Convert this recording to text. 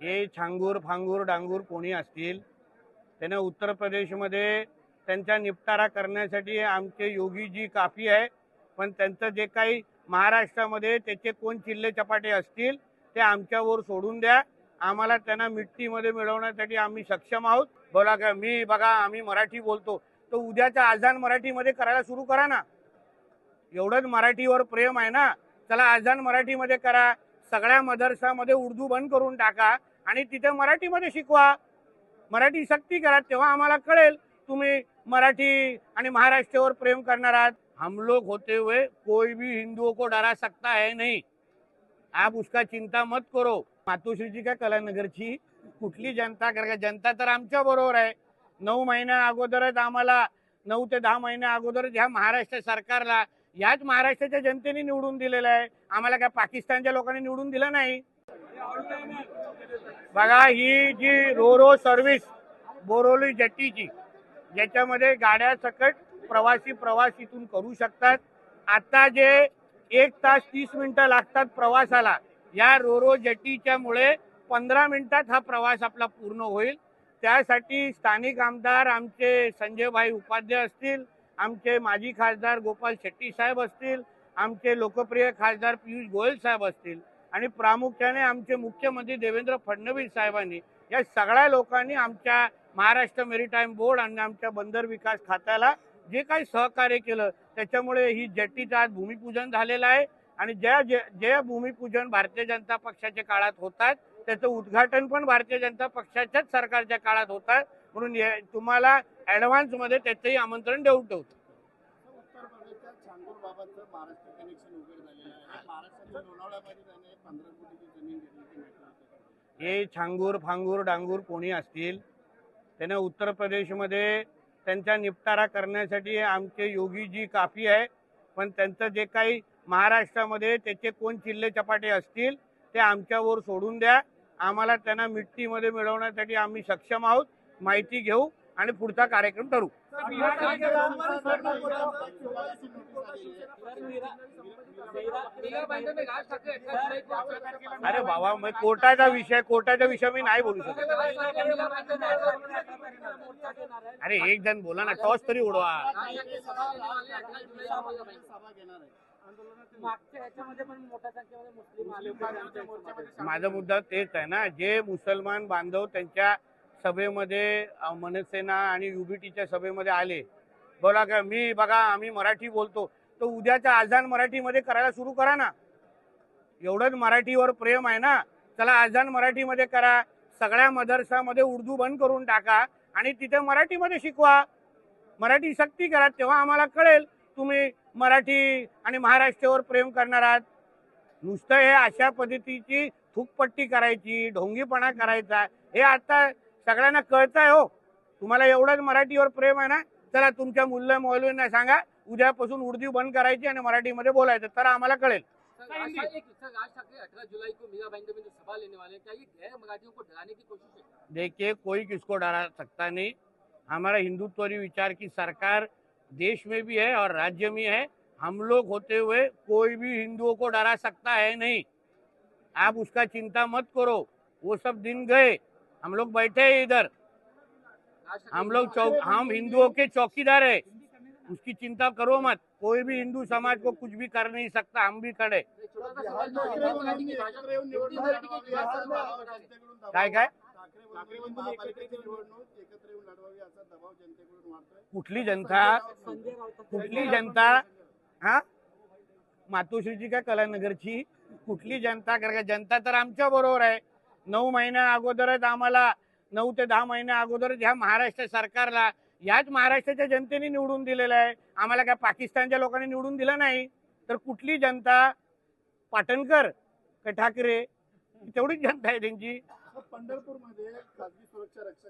हे छांगूर फांगूर डांगूर कोणी असतील त्यांना उत्तर प्रदेशमध्ये त्यांचा निपटारा करण्यासाठी आमचे योगीजी काफी आहे. पण त्यांचं जे काही महाराष्ट्रामध्ये त्याचे कोण चिल्ले चपाटे असतील ते आमच्यावर सोडून द्या. आम्हाला त्यांना मिट्टीमध्ये मिळवण्यासाठी आम्ही सक्षम आहोत. बोला का मी बघा आम्ही मराठी बोलतो. तर उद्याचा आझान मराठीमध्ये करायला सुरू करा ना. एवढंच मराठीवर प्रेम आहे ना. चला आझान मराठीमध्ये करा. सगळ्या मदरसामध्ये उर्दू बंद करून टाका आणि तिथे मराठीमध्ये शिकवा. मराठी सक्ती करा तेव्हा आम्हाला कळेल तुम्ही मराठी आणि महाराष्ट्रावर प्रेम करणार आहात. हम लोग होते हुए कोई भी हिंदुओं को डरा सकता है नहीं. आप उसका चिंता मत करो. मातोश्रीची का कलानगरची कुठली जनता कारण का जनता तर आमच्या बरोबर आहे. नऊ महिन्या अगोदरच आम्हाला नऊ ते दहा महिन्या अगोदरच ह्या महाराष्ट्र सरकारला याच महाराष्ट्राच्या जनतेने निवडून दिलेलं आहे. आम्हाला काय पाकिस्तानच्या लोकांनी निवडून दिलं नाही? बघा ही जी रो रो सर्व्हिस बोरोली जट्टीची ज्याच्यामध्ये गाड्या सकट प्रवासी प्रवास इथून करू शकतात. आता जे एक तास तीस मिनिटं लागतात प्रवासाला या रोरो जट्टीच्या मुळे पंधरा मिनिटात हा प्रवास आपला पूर्ण होईल. त्यासाठी स्थानिक आमदार आमचे संजयभाई उपाध्याय असतील आमचे माजी खासदार गोपाल शेट्टी साहेब असतील आमचे लोकप्रिय खासदार पियुष गोयल साहेब असतील आणि प्रामुख्याने आमचे मुख्यमंत्री देवेंद्र फडणवीस साहेबांनी या सगळ्या लोकांनी आमच्या महाराष्ट्र मेरीटाईम बोर्ड आणि आमच्या बंदर विकास खात्याला जे काही सहकार्य केलं त्याच्यामुळे ही जेट्टीचं आज भूमिपूजन झालेलं आहे आणि ज्या जे जे भूमिपूजन भारतीय जनता पक्षाच्या काळात होतात त्याचं उद्घाटन पण भारतीय जनता पक्षाच्याच सरकारच्या काळात होतात. म्हणून तुम्हाला ऍडव्हान्समध्ये त्याचंही आमंत्रण देऊन ठेवतो. हे छांगूर फांगूर डांगूर कोणी असतील त्याने उत्तर प्रदेशमध्ये त्यांचा निपटारा करण्यासाठी आमचे योगीजी काफी आहे. पण त्यांचं जे काही महाराष्ट्रामध्ये त्याचे कोण चिल्ले चपाटे असतील ते आमच्यावर सोडून द्या. आम्हाला त्यांना मिट्टीमध्ये मिळवण्यासाठी आम्ही सक्षम आहोत. माहिती घेऊ आणि पुढचा कार्यक्रम ठरू अरे बाबा मग कोर्टाचा विषय कोर्टाचा विषय मी नाही बोलू शकत. अरे एक जण बोला ना टॉस तरी उडवा. माझा मुद्दा तेच आहे ना जे मुसलमान बांधव त्यांच्या सभेमध्ये मनसेना आणि युबीटीच्या सभेमध्ये आले. बोला का मी बघा आम्ही मराठी बोलतो. तर उद्याचा आजान मराठीमध्ये करायला सुरू करा ना. एवढंच मराठीवर प्रेम आहे ना. चला आझान मराठीमध्ये करा. सगळ्या मदरसामध्ये उर्दू बंद करून टाका आणि तिथे मराठीमध्ये शिकवा. मराठी सक्ती करा तेव्हा आम्हाला कळेल तुम्ही मराठी आणि महाराष्ट्रावर प्रेम करणार आहात. नुसतं हे अशा पद्धतीची थुकपट्टी करायची ढोंगीपणा करायचा. हे आता सगळ्यांना कळतंय हो. तुम्हाला एवढंच मराठीवर प्रेम आहे ना चला तुमच्या मुल्ल मौलवींना सांगा उद्यापासून उर्दू बंद करायची आणि मराठीमध्ये बोलायचं तर आम्हाला कळेल. हैं। है? देखिए कोई किसको डरा सकता नहीं। हमारा हिंदुत्वरी विचार की सरकार देश में भी है और राज्य में है। हम लोग होते हुए कोई भी हिंदुओं को डरा सकता है नहीं। आप उसका चिंता मत करो। वो सब दिन गए हम लोग बैठे हैं इधर। हम लोग चौक हम हिंदुओं के चौकीदार है। उसकी चिंता करो मत। कोई भी हिंदू समाज को कुछ भी कर नहीं सकता हम भी खड़े। काय काय? कुठली जनता कुठली जनता हा? मातोश्रीची का कलानगरची? कुठली जनता? कारण जनता तर आमच्या बरोबर आहे. नऊ महिन्या अगोदरच आम्हाला नऊ ते दहा महिन्या अगोदरच ह्या महाराष्ट्र सरकारला याच महाराष्ट्राच्या जनतेने निवडून दिलेलं आहे. आम्हाला काय पाकिस्तानच्या लोकांनी निवडून दिलं नाही. तर कुठली जनता? पाटणकर का ठाकरे? तेवढीच जनता आहे त्यांची. पंढरपूरमध्ये खासगी सुरक्षा रक्षक